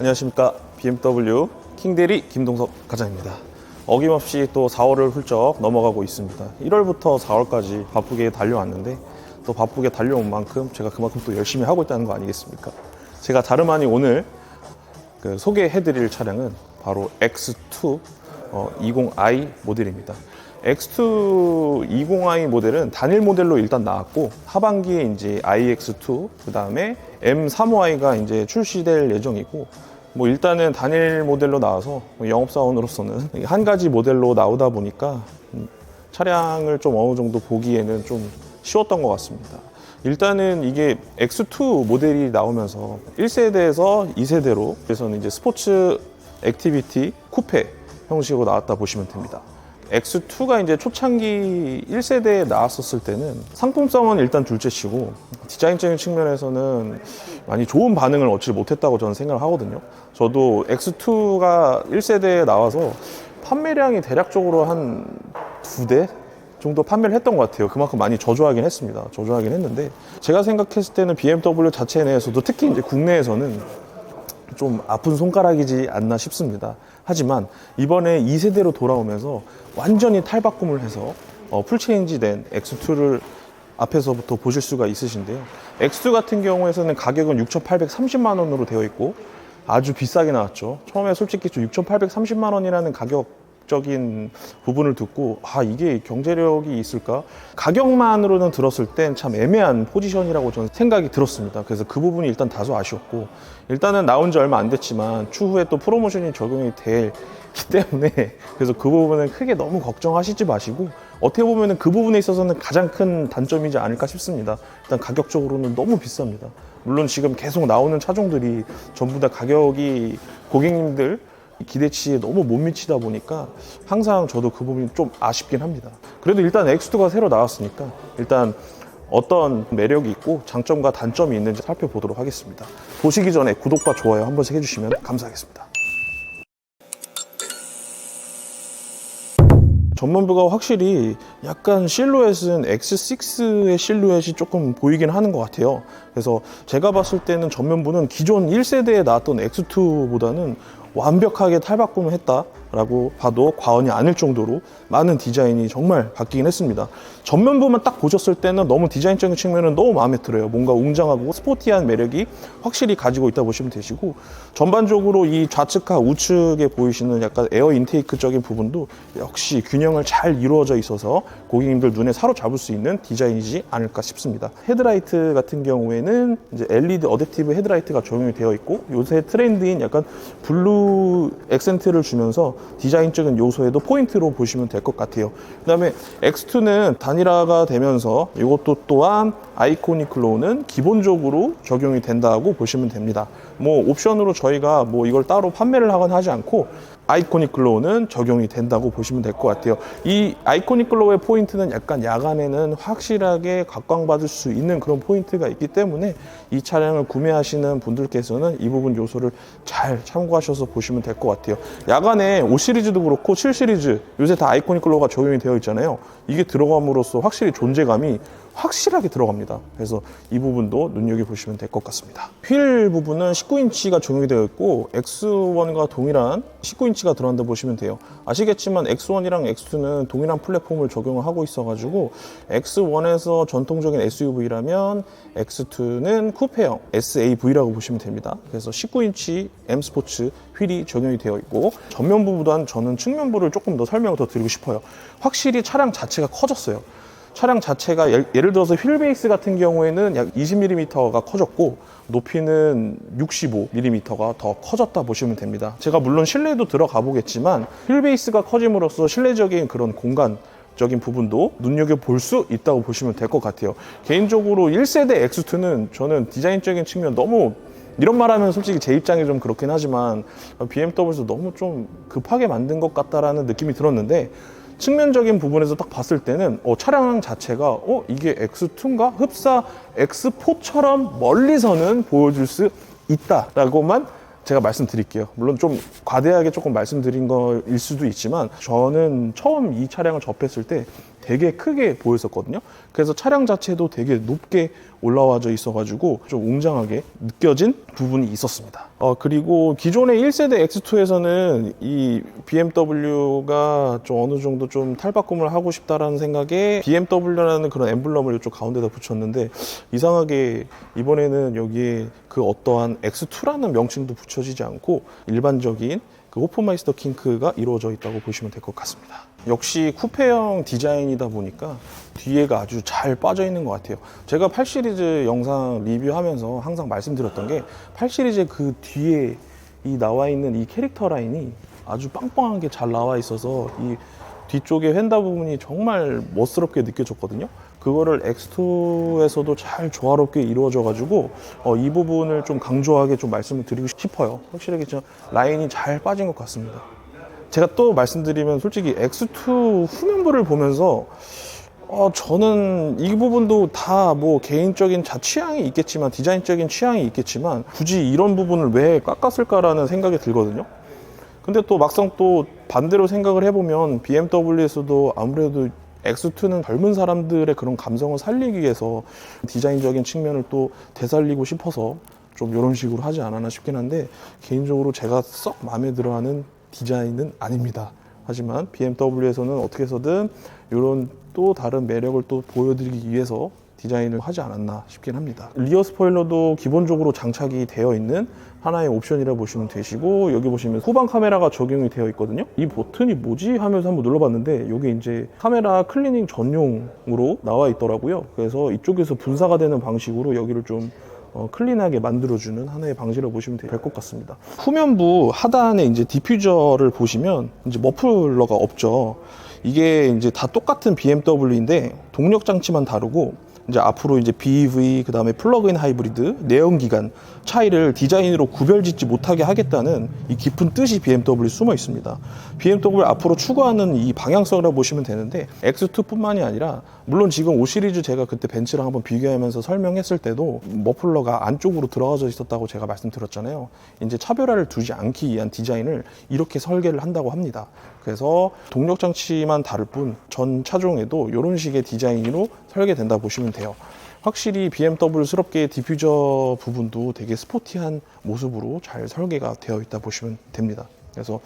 안녕하십니까 BMW 킹대리 김동석 과장입니다. 어김없이 또 4월을 훌쩍 넘어가고 있습니다. 1월부터 4월까지 바쁘게 달려왔는데 또 바쁘게 달려온 만큼 제가 그만큼 또 열심히 하고 있다는 거 아니겠습니까? 제가 다름 아니 오늘 그 소개해드릴 차량은 바로 X2 어, 20i 모델입니다. X2 20i 모델은 단일 모델로 일단 나왔고 하반기에 이제 iX2 그 다음에 M35i가 이제 출시될 예정이고 뭐 일단은 단일 모델로 나와서 뭐 영업사원으로서는 한 가지 모델로 나오다 보니까 음, 차량을 좀 어느 정도 보기에는 좀 쉬웠던 것 같습니다. 일단은 이게 X2 모델이 나오면서 1세대에서 2세대로 그래서는 이제 스포츠 액티비티 쿠페 형식으로 나왔다 보시면 됩니다. X2가 이제 초창기 1세대에 나왔었을 때는 상품성은 일단 둘째치고 디자인적인 측면에서는 많이 좋은 반응을 얻지 못했다고 저는 생각을 하거든요. 저도 X2가 1세대에 나와서 판매량이 대략적으로 한 두 대 정도 판매를 했던 것 같아요. 그만큼 많이 저조하긴 했습니다. 저조하긴 했는데 제가 생각했을 때는 BMW 자체 내에서도 특히 이제 국내에서는 좀 아픈 손가락이지 않나 싶습니다. 하지만 이번에 2세대로 돌아오면서 완전히 탈바꿈을 해서 어, 풀체인지 된 X2를 앞에서부터 보실 수가 있으신데요. X2 같은 경우에서는 가격은 6,830만 원으로 되어 있고 아주 비싸게 나왔죠. 처음에 솔직히 좀 6,830만 원이라는 가격 적인 부분을 듣고 아 이게 경제력이 있을까? 가격만으로는 들었을 땐 참 애매한 포지션이라고 저는 생각이 들었습니다. 그래서 그 부분이 일단 다소 아쉬웠고 일단은 나온 지 얼마 안 됐지만 추후에 또 프로모션이 적용이 되기 때문에 그래서 그 부분은 크게 너무 걱정하시지 마시고 어떻게 보면은 그 부분에 있어서는 가장 큰 단점이지 않을까 싶습니다. 일단 가격적으로는 너무 비쌉니다. 물론 지금 계속 나오는 차종들이 전부 다 가격이 고객님들 기대치에 너무 못 미치다 보니까 항상 저도 그 부분이 좀 아쉽긴 합니다. 그래도 일단 X2가 새로 나왔으니까 일단 어떤 매력이 있고 장점과 단점이 있는지 살펴보도록 하겠습니다. 보시기 전에 구독과 좋아요 한 번씩 해주시면 감사하겠습니다. 전면부가 확실히 약간 실루엣은 X6의 실루엣이 조금 보이긴 하는 것 같아요. 그래서 제가 봤을 때는 전면부는 기존 1세대에 나왔던 X2보다는 완벽하게 탈바꿈을 했다 라고 봐도 과언이 아닐 정도로 많은 디자인이 정말 바뀌긴 했습니다. 전면부만 딱 보셨을 때는 너무 디자인적인 측면은 너무 마음에 들어요. 뭔가 웅장하고 스포티한 매력이 확실히 가지고 있다 보시면 되시고 전반적으로 이 좌측과 우측에 보이시는 약간 에어 인테이크적인 부분도 역시 균형을 잘 이루어져 있어서 고객님들 눈에 사로잡을 수 있는 디자인이지 않을까 싶습니다. 헤드라이트 같은 경우에는 이제 LED 어댑티브 헤드라이트가 적용이 되어 있고 요새 트렌드인 약간 블루 액센트를 주면서 디자인적인 요소에도 포인트로 보시면 될 것 같아요. 그 다음에 X2는 단일화가 되면서 이것도 또한 아이코닉 글로우는 기본적으로 적용이 된다고 보시면 됩니다. 뭐 옵션으로 저희가 뭐 이걸 따로 판매를 하거나 하지 않고 아이코닉 글로우는 적용이 된다고 보시면 될 것 같아요. 이 아이코닉 글로우의 포인트는 약간 야간에는 확실하게 각광받을 수 있는 그런 포인트가 있기 때문에 이 차량을 구매하시는 분들께서는 이 부분 요소를 잘 참고하셔서 보시면 될 것 같아요. 야간에 5 시리즈도 그렇고 7 시리즈 요새 다 아이코닉 글로우가 적용이 되어 있잖아요. 이게 들어감으로써 확실히 존재감이 확실하게 들어갑니다. 그래서 이 부분도 눈여겨보시면 될 것 같습니다. 휠 부분은 19인치가 적용이 되어 있고 X1과 동일한 19인치가 들어간다 보시면 돼요. 아시겠지만 X1이랑 X2는 동일한 플랫폼을 적용을 하고 있어가지고 X1에서 전통적인 SUV라면 X2는 쿠페형 SAV라고 보시면 됩니다. 그래서 19인치 M 스포츠 휠이 적용이 되어 있고 전면부보다는 저는 측면부를 조금 더 설명을 더 드리고 싶어요. 확실히 차량 자체가 커졌어요. 차량 자체가 예- 예를 들어서 휠 베이스 같은 경우에는 약 20mm가 커졌고 높이는 65mm가 더 커졌다 보시면 됩니다. 제가 물론 실내도 들어가 보겠지만 휠 베이스가 커짐으로써 실내적인 그런 공간 적인 부분도 눈여겨 볼 수 있다고 보시면 될 것 같아요. 개인적으로 1세대 X2는 저는 디자인적인 측면 너무 이런 말하면 솔직히 제 입장이 좀 그렇긴 하지만 BMW에서 너무 좀 급하게 만든 것 같다라는 느낌이 들었는데 측면적인 부분에서 딱 봤을 때는 어, 차량 자체가 어 이게 X2인가 흡사 X4처럼 멀리서는 보여줄 수 있다라고만 제가 말씀드릴게요. 물론 좀 과대하게 조금 말씀드린 거일 수도 있지만 저는 처음 이 차량을 접했을 때 되게 크게 보였었거든요. 그래서 차량 자체도 되게 높게 올라와져 있어가지고 좀 웅장하게 느껴진 부분이 있었습니다. 어, 그리고 기존의 1세대 X2에서는 이 BMW가 좀 어느 정도 좀 탈바꿈을 하고 싶다라는 생각에 BMW라는 그런 엠블럼을 이쪽 가운데다 붙였는데 이상하게 이번에는 여기에 그 어떠한 X2라는 명칭도 붙여지지 않고 일반적인 그 호프마이스터 킹크가 이루어져 있다고 보시면 될 것 같습니다. 역시 쿠페형 디자인이다 보니까 뒤에가 아주 잘 빠져 있는 것 같아요. 제가 8 시리즈 영상 리뷰하면서 항상 말씀드렸던 게 8 시리즈의 그 뒤에 이 나와 있는 이 캐릭터 라인이 아주 빵빵하게 잘 나와 있어서 이 뒤쪽에 휀다 부분이 정말 멋스럽게 느껴졌거든요. 그거를 X2에서도 잘 조화롭게 이루어져가지고 어, 이 부분을 좀 강조하게 좀 말씀을 드리고 싶어요. 확실하게 좀 라인이 잘 빠진 것 같습니다. 제가 또 말씀드리면 솔직히 X2 후면부를 보면서 어, 저는 이 부분도 다 뭐 개인적인 자 취향이 있겠지만 디자인적인 취향이 있겠지만 굳이 이런 부분을 왜 깎았을까라는 생각이 들거든요. 근데 또 막상 또 반대로 생각을 해보면 BMW에서도 아무래도 X2는 젊은 사람들의 그런 감성을 살리기 위해서 디자인적인 측면을 또 되살리고 싶어서 좀 이런 식으로 하지 않았나 싶긴 한데 개인적으로 제가 썩 마음에 들어하는 디자인은 아닙니다. 하지만 BMW에서는 어떻게 해서든 이런 또 다른 매력을 또 보여드리기 위해서 디자인을 하지 않았나 싶긴 합니다. 리어 스포일러도 기본적으로 장착이 되어 있는 하나의 옵션이라 보시면 되시고 여기 보시면 후방 카메라가 적용이 되어 있거든요. 이 버튼이 뭐지 하면서 한번 눌러봤는데 이게 이제 카메라 클리닝 전용으로 나와 있더라고요. 그래서 이쪽에서 분사가 되는 방식으로 여기를 좀 어, 클린하게 만들어주는 하나의 방식이라고 보시면 될 것 같습니다. 후면부 하단에 이제 디퓨저를 보시면 이제 머플러가 없죠. 이게 이제 다 똑같은 BMW인데 동력 장치만 다르고 이제 앞으로 이제 BEV 그다음에 플러그인 하이브리드 내연 기관 차이를 디자인으로 구별짓지 못하게 하겠다는 이 깊은 뜻이 BMW에 숨어 있습니다. BMW 앞으로 추구하는 이 방향성이라고 보시면 되는데 X2뿐만이 아니라 물론 지금 5 시리즈 제가 그때 벤츠랑 한번 비교하면서 설명했을 때도 머플러가 안쪽으로 들어가져 있었다고 제가 말씀드렸잖아요. 이제 차별화를 두지 않기 위한 디자인을 이렇게 설계를 한다고 합니다. 그래서 동력 장치만 다를 뿐 전 차종에도 이런 식의 디자인으로 설계된다 보시면 돼요. 확실히 BMW스럽게 디퓨저 부분도 되게 스포티한 모습으로 잘 설계가 되어 있다 보시면 됩니다. 그래서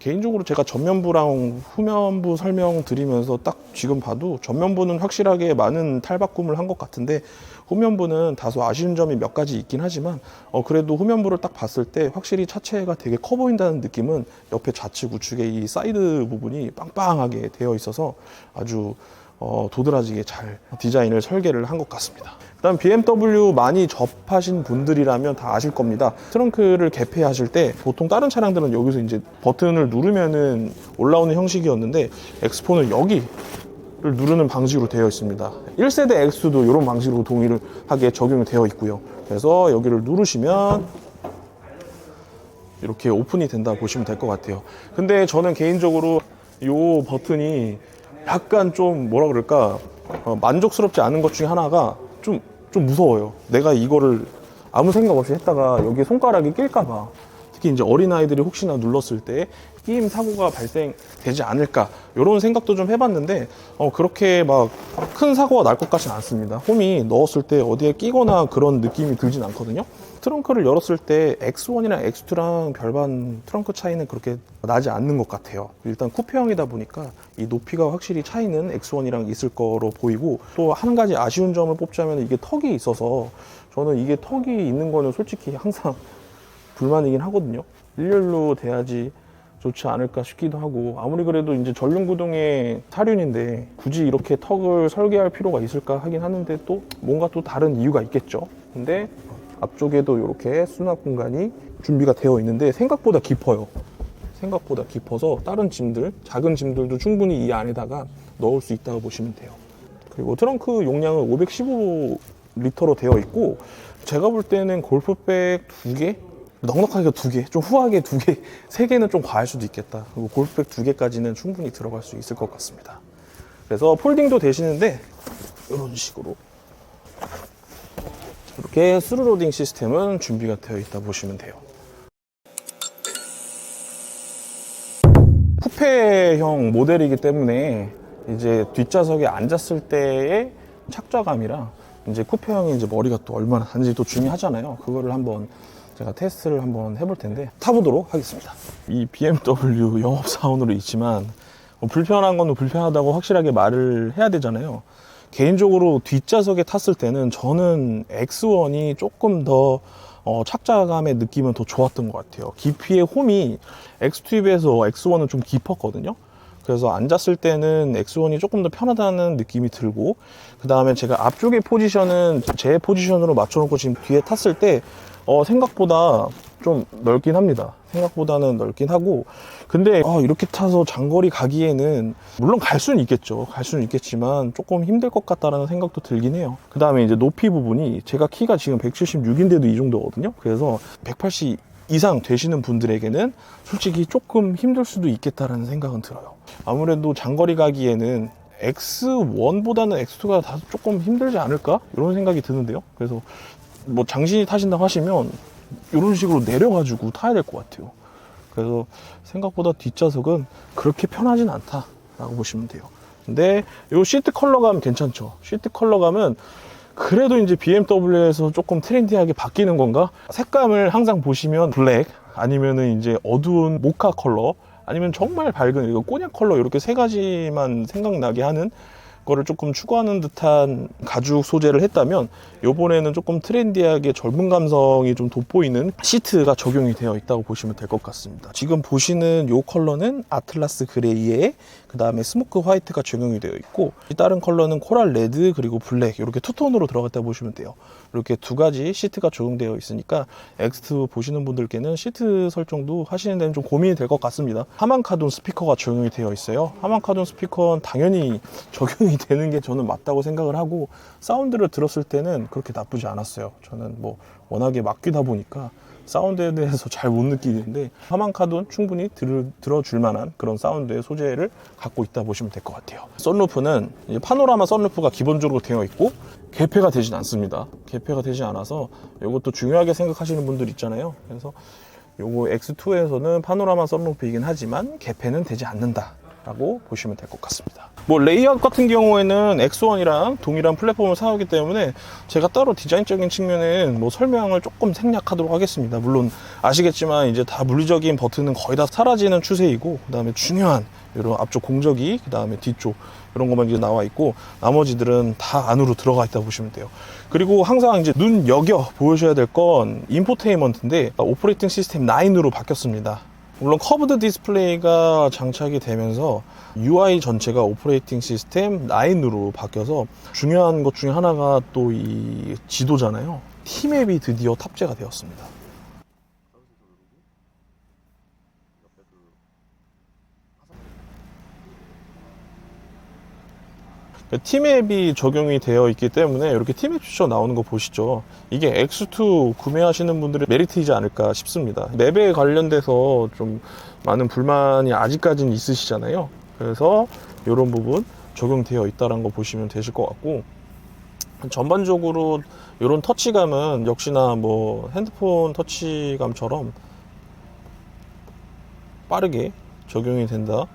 개인적으로 제가 전면부랑 후면부 설명 드리면서 딱 지금 봐도 전면부는 확실하게 많은 탈바꿈을 한 것 같은데 후면부는 다소 아쉬운 점이 몇 가지 있긴 하지만 어 그래도 후면부를 딱 봤을 때 확실히 차체가 되게 커 보인다는 느낌은 옆에 좌측 우측에 이 사이드 부분이 빵빵하게 되어 있어서 아주 어, 도드라지게 잘 디자인을 설계를 한 것 같습니다. 일단 BMW 많이 접하신 분들이라면 다 아실 겁니다. 트렁크를 개폐하실 때 보통 다른 차량들은 여기서 이제 버튼을 누르면은 올라오는 형식이었는데 엑스포는 여기 를 누르는 방식으로 되어 있습니다. 1세대 X도 이런 방식으로 동의를 하게 적용이 되어 있고요. 그래서 여기를 누르시면 이렇게 오픈이 된다 보시면 될 것 같아요. 근데 저는 개인적으로 이 버튼이 약간 좀 뭐라 그럴까 어, 만족스럽지 않은 것 중에 하나가 좀, 좀 무서워요. 내가 이거를 아무 생각 없이 했다가 여기에 손가락이 낄까봐. 특히 이제 어린 아이들이 혹시나 눌렀을 때 끼임 사고가 발생되지 않을까 이런 생각도 좀 해봤는데 어, 그렇게 막 큰 사고가 날 것 같지는 않습니다. 홈이 넣었을 때 어디에 끼거나 그런 느낌이 들진 않거든요. 트렁크를 열었을 때 X1이랑 X2랑 별반 트렁크 차이는 그렇게 나지 않는 것 같아요. 일단 쿠페형이다 보니까 이 높이가 확실히 차이는 X1이랑 있을 거로 보이고 또 한 가지 아쉬운 점을 뽑자면 이게 턱이 있어서 저는 이게 턱이 있는 거는 솔직히 항상 불만이긴 하거든요. 일렬로 돼야지 좋지 않을까 싶기도 하고 아무리 그래도 이제 전륜구동의 사륜인데 굳이 이렇게 턱을 설계할 필요가 있을까 하긴 하는데 또 뭔가 또 다른 이유가 있겠죠. 근데 앞쪽에도 이렇게 수납 공간이 준비가 되어 있는데 생각보다 깊어요. 생각보다 깊어서 다른 짐들, 작은 짐들도 충분히 이 안에다가 넣을 수 있다고 보시면 돼요. 그리고 트렁크 용량은 515리터로 되어 있고 제가 볼 때는 골프백 두 개? 넉넉하게 두 개, 좀 후하게 두 개, 세 개는 좀 과할 수도 있겠다. 그리고 골프백 두 개까지는 충분히 들어갈 수 있을 것 같습니다. 그래서 폴딩도 되시는데 이런 식으로 이렇게 스루 로딩 시스템은 준비가 되어 있다 보시면 돼요. 쿠페형 모델이기 때문에 이제 뒷좌석에 앉았을 때의 착좌감이랑 이제 쿠페형의 이제 머리가 또 얼마나 단지 또 중요하잖아요. 그거를 한번 제가 테스트를 한번 해볼 텐데 타보도록 하겠습니다. 이 BMW 영업 사원으로 있지만 뭐 불편한 건 불편하다고 확실하게 말을 해야 되잖아요. 개인적으로 뒷좌석에 탔을 때는 저는 X1이 조금 더 어, 착자감의 느낌은 더 좋았던 것 같아요. 깊이의 홈이 X2에 비해서 X1은 좀 깊었거든요. 그래서 앉았을 때는 X1이 조금 더 편하다는 느낌이 들고 그 다음에 제가 앞쪽의 포지션은 제 포지션으로 맞춰놓고 지금 뒤에 탔을 때 어, 생각보다 좀 넓긴 합니다. 생각보다는 넓긴 하고 근데 아, 이렇게 타서 장거리 가기에는 물론 갈 수는 있겠죠. 갈 수는 있겠지만 조금 힘들 것 같다라는 생각도 들긴 해요. 그 다음에 이제 높이 부분이 제가 키가 지금 176인데도 이 정도거든요. 그래서 180 이상 되시는 분들에게는 솔직히 조금 힘들 수도 있겠다라는 생각은 들어요. 아무래도 장거리 가기에는 X1보다는 X2가 다 조금 힘들지 않을까? 이런 생각이 드는데요. 그래서 뭐 장신이 타신다고 하시면 이런 식으로 내려가지고 타야 될 것 같아요. 그래서 생각보다 뒷좌석은 그렇게 편하진 않다라고 보시면 돼요. 근데 이 시트 컬러감 괜찮죠? 시트 컬러감은 그래도 이제 BMW에서 조금 트렌디하게 바뀌는 건가? 색감을 항상 보시면 블랙 아니면은 이제 어두운 모카 컬러 아니면 정말 밝은 이거 꼬냑 컬러 이렇게 세 가지만 생각나게 하는 거를 조금 추구하는 듯한 가죽 소재를 했다면 요번에는 조금 트렌디하게 젊은 감성이 좀 돋보이는 시트가 적용이 되어 있다고 보시면 될 것 같습니다. 지금 보시는 요 컬러는 아틀라스 그레이에 그 다음에 스모크 화이트가 적용이 되어 있고 다른 컬러는 코랄 레드 그리고 블랙 이렇게 투톤으로 들어갔다 보시면 돼요. 이렇게 두 가지 시트가 적용되어 있으니까 X2 보시는 분들께는 시트 설정도 하시는 데는 좀 고민이 될 것 같습니다. 하만카돈 스피커가 적용이 되어 있어요. 하만카돈 스피커는 당연히 적용이 되는 게 저는 맞다고 생각을 하고 사운드를 들었을 때는 그렇게 나쁘지 않았어요. 저는 뭐 워낙에 맡기다 보니까 사운드에 대해서 잘 못 느끼는데 하만카돈 충분히 들, 들어줄 만한 그런 사운드의 소재를 갖고 있다 보시면 될 것 같아요. 썬루프는 파노라마 썬루프가 기본적으로 되어 있고 개폐가 되진 않습니다. 개폐가 되지 않아서 이것도 중요하게 생각하시는 분들 있잖아요. 그래서 요거 X2에서는 파노라마 썬루프이긴 하지만 개폐는 되지 않는다 라고 보시면 될 것 같습니다. 뭐 레이아웃 같은 경우에는 X1이랑 동일한 플랫폼을 사용하기 때문에 제가 따로 디자인적인 측면은 뭐 설명을 조금 생략하도록 하겠습니다. 물론 아시겠지만 이제 다 물리적인 버튼은 거의 다 사라지는 추세이고 그 다음에 중요한 이런 앞쪽 공적이 그 다음에 뒤쪽 이런 것만 이제 나와 있고 나머지들은 다 안으로 들어가 있다 보시면 돼요. 그리고 항상 이제 눈 여겨 보여줘야 될 건 인포테인먼트인데 오퍼레이팅 시스템 9으로 바뀌었습니다 물론 커브드 디스플레이가 장착이 되면서 UI 전체가 오퍼레이팅 시스템 9으로 바뀌어서 중요한 것 중에 하나가 또 이 지도잖아요. 티맵이 드디어 탑재가 되었습니다. 티맵이 적용이 되어 있기 때문에 이렇게 티맵 퓨처 나오는 거 보시죠. 이게 X2 구매하시는 분들의 메리트이지 않을까 싶습니다. 맵에 관련돼서 좀 많은 불만이 아직까지는 있으시잖아요. 그래서 이런 부분 적용되어 있다는 거 보시면 되실 것 같고 전반적으로 이런 터치감은 역시나 뭐 핸드폰 터치감처럼 빠르게 적용이 된다.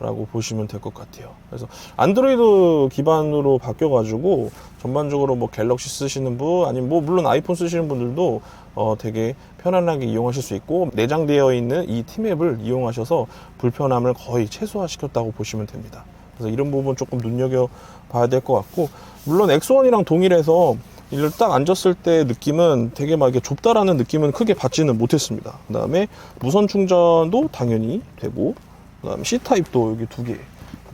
라고 보시면 될 것 같아요. 그래서 안드로이드 기반으로 바뀌어 가지고 전반적으로 뭐 갤럭시 쓰시는 분 아니면 뭐 물론 아이폰 쓰시는 분들도 어 되게 편안하게 이용하실 수 있고 내장되어 있는 이 티맵을 이용하셔서 불편함을 거의 최소화시켰다고 보시면 됩니다. 그래서 이런 부분 조금 눈여겨 봐야 될 것 같고 물론 X1이랑 동일해서 이를 딱 앉았을 때 느낌은 되게 막 이렇게 좁다라는 느낌은 크게 받지는 못했습니다. 그 다음에 무선 충전도 당연히 되고 그다음에 C 타입도 여기 두 개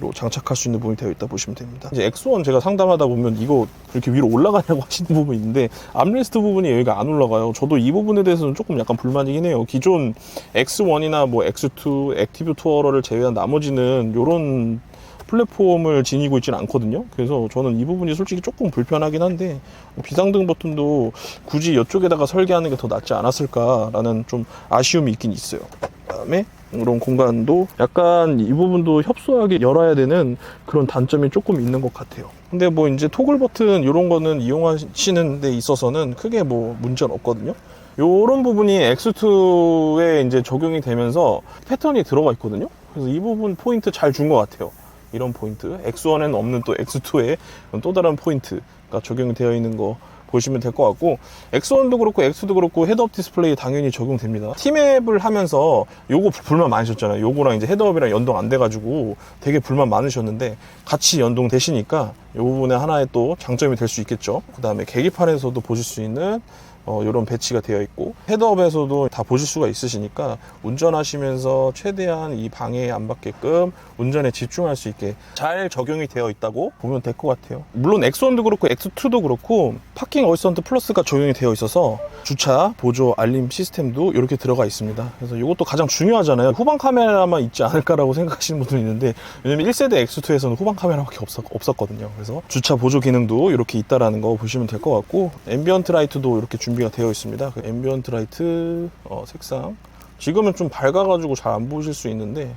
로 장착할 수 있는 부분이 되어 있다 보시면 됩니다. 이제 X1 제가 상담하다 보면 이거 이렇게 위로 올라가냐고 하시는 부분이 있는데 암레스트 부분이 여기가 안 올라가요. 저도 이 부분에 대해서는 조금 약간 불만이긴 해요. 기존 X1이나 뭐 X2, 액티브 투어러를 제외한 나머지는 이런 플랫폼을 지니고 있지는 않거든요. 그래서 저는 이 부분이 솔직히 조금 불편하긴 한데 비상등 버튼도 굳이 이쪽에다가 설계하는 게 더 낫지 않았을까라는 좀 아쉬움이 있긴 있어요. 그다음에 이런 공간도 약간 이 부분도 협소하게 열어야 되는 그런 단점이 조금 있는 것 같아요. 근데 뭐 이제 토글 버튼 이런 거는 이용하시는 데 있어서는 크게 뭐 문제는 없거든요. 요런 부분이 X2에 이제 적용이 되면서 패턴이 들어가 있거든요. 그래서 이 부분 포인트 잘 준 것 같아요. 이런 포인트 X1에는 없는 또 X2의 또 다른 포인트가 적용이 되어 있는 거 보시면 될 것 같고 X1도 그렇고 X2도 그렇고 헤드업 디스플레이 당연히 적용됩니다. 티맵을 하면서 요거 불만 많으셨잖아요. 요거랑 이제 헤드업이랑 연동 안 돼가지고 되게 불만 많으셨는데 같이 연동 되시니까 요 부분에 하나의 또 장점이 될 수 있겠죠. 그 다음에 계기판에서도 보실 수 있는 어, 이런 배치가 되어 있고 헤드업에서도 다 보실 수가 있으시니까 운전하시면서 최대한 이 방해에 안 받게끔 운전에 집중할 수 있게 잘 적용이 되어 있다고 보면 될 것 같아요. 물론 X1도 그렇고 X2도 그렇고 파킹 어시스턴트 플러스가 적용이 되어 있어서 주차 보조 알림 시스템도 이렇게 들어가 있습니다. 그래서 이것도 가장 중요하잖아요. 후방 카메라만 있지 않을까라고 생각하시는 분도 있는데 왜냐면 1세대 X2에서는 후방 카메라밖에 없었, 없었거든요. 그래서 주차 보조 기능도 이렇게 있다라는 거 보시면 될 것 같고 앰비언트 라이트도 이렇게 준비 가 되어 있습니다. 그 앰비언트 라이트 어, 색상. 지금은 좀 밝아가지고 잘 안 보실 수 있는데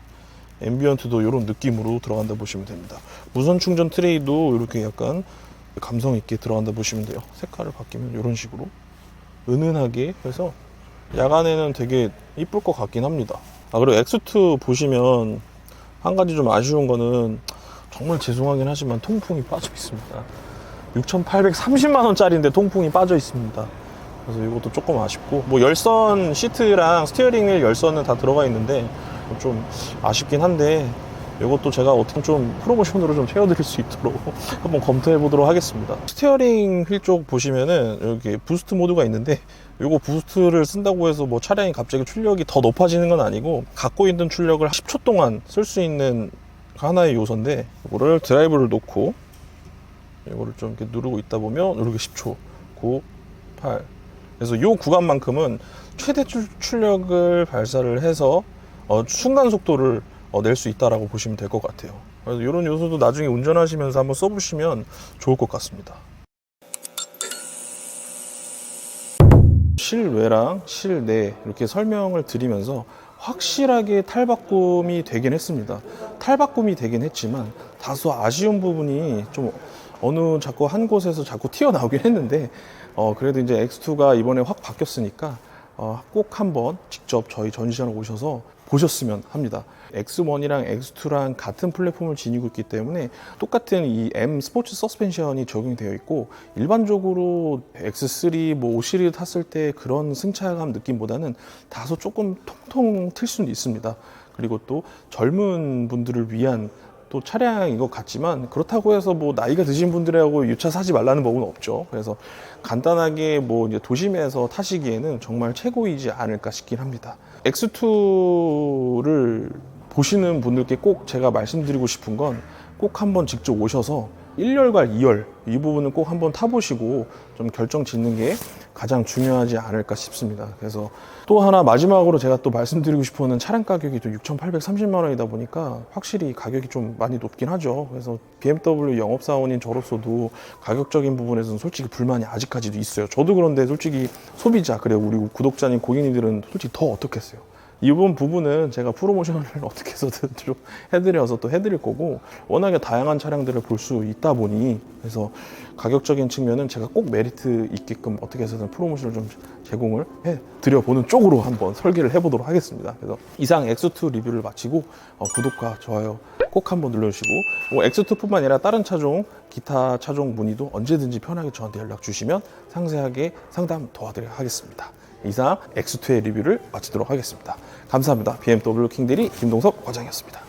앰비언트도 이런 느낌으로 들어간다 보시면 됩니다. 무선 충전 트레이도 이렇게 약간 감성 있게 들어간다 보시면 돼요. 색깔을 바뀌면 이런 식으로 은은하게 해서 야간에는 되게 이쁠 것 같긴 합니다. 아 그리고 X2 보시면 한 가지 좀 아쉬운 거는 정말 죄송하긴 하지만 통풍이 빠져 있습니다. 6,830만 원짜리인데 통풍이 빠져 있습니다 그래서 이것도 조금 아쉽고 뭐 열선 시트랑 스티어링 휠 열선은 다 들어가 있는데 좀 아쉽긴 한데 이것도 제가 어떻게 좀 프로모션으로 좀 채워드릴 수 있도록 한번 검토해 보도록 하겠습니다. 스티어링 휠 쪽 보시면은 여기 부스트 모드가 있는데 이거 부스트를 쓴다고 해서 뭐 차량이 갑자기 출력이 더 높아지는 건 아니고 갖고 있는 출력을 10초 동안 쓸 수 있는 하나의 요소인데 이거를 드라이브를 놓고 이거를 좀 이렇게 누르고 있다 보면 이렇게 10초 9 8 그래서 이 구간만큼은 최대 출- 출력을 발사를 해서 어, 순간 속도를 어, 낼 수 있다라고 보시면 될 것 같아요. 그래서 이런 요소도 나중에 운전하시면서 한번 써보시면 좋을 것 같습니다. 실외랑 실내 이렇게 설명을 드리면서 확실하게 탈바꿈이 되긴 했습니다. 탈바꿈이 되긴 했지만 다소 아쉬운 부분이 좀 어느 자꾸 한 곳에서 자꾸 튀어나오긴 했는데 어, 그래도 이제 X2가 이번에 확 바뀌었으니까 어, 꼭 한번 직접 저희 전시장에 오셔서 보셨으면 합니다. X1이랑 X2랑 같은 플랫폼을 지니고 있기 때문에 똑같은 이 M 스포츠 서스펜션이 적용되어 있고 일반적으로 X3 뭐 5 시리즈 탔을 때 그런 승차감 느낌보다는 다소 조금 통통 튈 수는 있습니다. 그리고 또 젊은 분들을 위한 또 차량인 것 같지만 그렇다고 해서 뭐 나이가 드신 분들하고 유차 사지 말라는 법은 없죠. 그래서 간단하게 뭐 이제 도심에서 타시기에는 정말 최고이지 않을까 싶긴 합니다. X2를 보시는 분들께 꼭 제가 말씀드리고 싶은 건 꼭 한번 직접 오셔서 1열과 2열 이 부분은 꼭 한번 타보시고 좀 결정 짓는 게 가장 중요하지 않을까 싶습니다. 그래서 또 하나 마지막으로 제가 또 말씀드리고 싶은 차량 가격이 또 6,830만 원이다 보니까 확실히 가격이 좀 많이 높긴 하죠. 그래서 BMW 영업사원인 저로서도 가격적인 부분에서는 솔직히 불만이 아직까지도 있어요. 저도 그런데 솔직히 소비자 그리고 우리 구독자님 고객님들은 솔직히 더 어떻겠어요. 이번 부분은 제가 프로모션을 어떻게 해서든 좀 해드려서 또 해드릴 거고 워낙에 다양한 차량들을 볼 수 있다 보니 그래서 가격적인 측면은 제가 꼭 메리트 있게끔 어떻게 해서든 프로모션을 좀 제공을 해 드려 보는 쪽으로 한번 설계를 해보도록 하겠습니다. 그래서 이상 X2 리뷰를 마치고 어, 구독과 좋아요 꼭 한번 눌러주시고 뭐 X2뿐만 아니라 다른 차종 기타 차종 문의도 언제든지 편하게 저한테 연락 주시면 상세하게 상담 도와드리도록 하겠습니다. 이상 X2의 리뷰를 마치도록 하겠습니다. 감사합니다. BMW 킹대리 김동석 과장이었습니다.